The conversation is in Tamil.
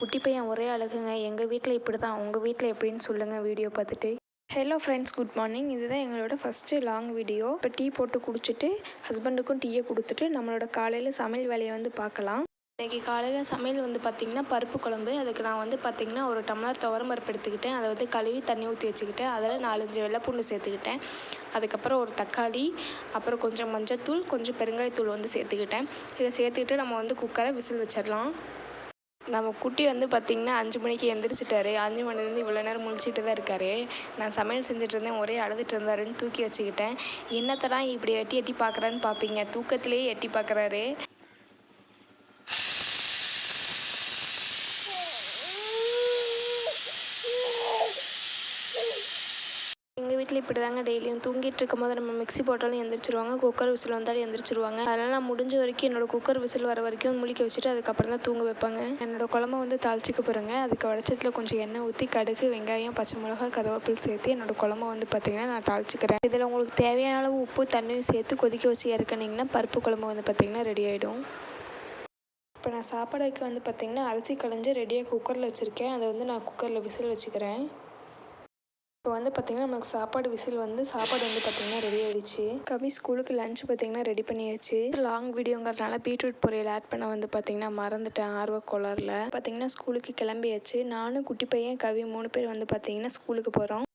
குட்டி பையன் ஒரே அழகுங்க. எங்கள் வீட்டில் இப்படி தான் உங்கள் வீட்டில் எப்படின்னு சொல்லுங்கள் வீடியோ பார்த்துட்டு. ஹலோ ஃப்ரெண்ட்ஸ் குட் மார்னிங் இதுதான் எங்களோட ஃபஸ்ட்டு லாங் வீடியோ இப்போ டீ போட்டு குடிச்சிட்டு ஹஸ்பண்டுக்கும் டீயை கொடுத்துட்டு நம்மளோட காலையில் சமையல் வேலையை வந்து பார்க்கலாம். இன்றைக்கி காலையில் சமையல் வந்து பார்த்திங்கன்னா பருப்பு குழம்பு. அதுக்கு நான் வந்து பார்த்திங்கன்னா ஒரு டம்ளர் துவரம் பருப்பு எடுத்துக்கிட்டேன். அதை வந்து கழுவி தண்ணி ஊற்றி வச்சுக்கிட்டேன். அதில் நாலஞ்சு வெள்ளைப்பூண்டு சேர்த்துக்கிட்டேன். அதுக்கப்புறம் ஒரு தக்காளி அப்புறம் கொஞ்சம் மஞ்சத்தூள் கொஞ்சம் பெருங்காயத்தூள் வந்து சேர்த்துக்கிட்டேன். இதை சேர்த்துக்கிட்டு நம்ம வந்து குக்கரை விசில் வச்சிடலாம். நம்ம குட்டி வந்து பார்த்திங்கன்னா அஞ்சு மணிக்கு எழுந்திரிச்சிட்டாரு அஞ்சு மணிலேருந்து இவ்வளோ நேரம் முழிச்சிட்டு தான் இருக்காரு. நான் சமையல் செஞ்சுட்டு இருந்தேன் ஒரே அழுதுட்டு இருந்தாருன்னு தூக்கி வச்சுக்கிட்டேன். என்னத்தெல்லாம் இப்படி எட்டி எட்டி பார்க்குறான்னு பார்ப்பீங்க தூக்கத்திலேயே எட்டி பார்க்குறாரு எங்கள் வீட்டில் இப்படி தாங்க டெய்லியும். தூங்கிட்டு இருக்கும் போது நம்ம மிக்சி போட்டாலும் எந்திரிச்சிருவாங்க. குக்கர் விசில் வந்தாலும் எந்திரிச்சிருவாங்க. அதனால் நான் முடிஞ்ச வரைக்கும் என்னோட குக்கர் விசில் வர வரைக்கும் முழிக்க வச்சுட்டு அதுக்கப்புறம் தான் தூங்க வைப்பாங்க. என்னோட குழம்பு வந்து தாளிச்சிக்க போகிறேங்க அதுக்கு வடச்சட்டில் கொஞ்சம் எண்ணெய் ஊற்றி கடுகு வெங்காயம் பச்சை மிளகா கருவேப்பில் சேர்த்து என்னோட குழம்பு வந்து பார்த்திங்கன்னா நான் தாளிச்சிக்கிறேன். இதில் உங்களுக்கு தேவையான அளவு உப்பு தண்ணியும் சேர்த்து கொதிக்க வச்சு இறக்குனீங்கன்னா பருப்பு குழம்பு வந்து பார்த்திங்கன்னா ரெடி ஆகிடும் இப்போ நான் சாப்பாடு வைக்க வந்து பார்த்திங்கன்னா அரிசி களைஞ்சு ரெடியாக குக்கரில் வச்சுருக்கேன். அதை வந்து நான் குக்கரில் விசில் வச்சுக்கிறேன். இப்போ வந்து பார்த்திங்கன்னா நமக்கு சாப்பாடு விசில் வந்து சாப்பாடு வந்து பார்த்திங்கன்னா ரெடி ஆகிடுச்சு கவி ஸ்கூலுக்கு லஞ்ச் பார்த்திங்கன்னா ரெடி பண்ணியாச்சு. லாங் வீடியோங்கிறதுனால பீட்ரூட் பொரியல் ஆட் பண்ண வந்து பார்த்திங்கன்னா மறந்துட்டேன் ஆர்வ கோளாறில். பார்த்திங்கன்னா ஸ்கூலுக்கு கிளம்பியாச்சு. நானும் குட்டி பையன் கவி மூணு பேர் வந்து பார்த்திங்கன்னா ஸ்கூலுக்கு போகிறோம்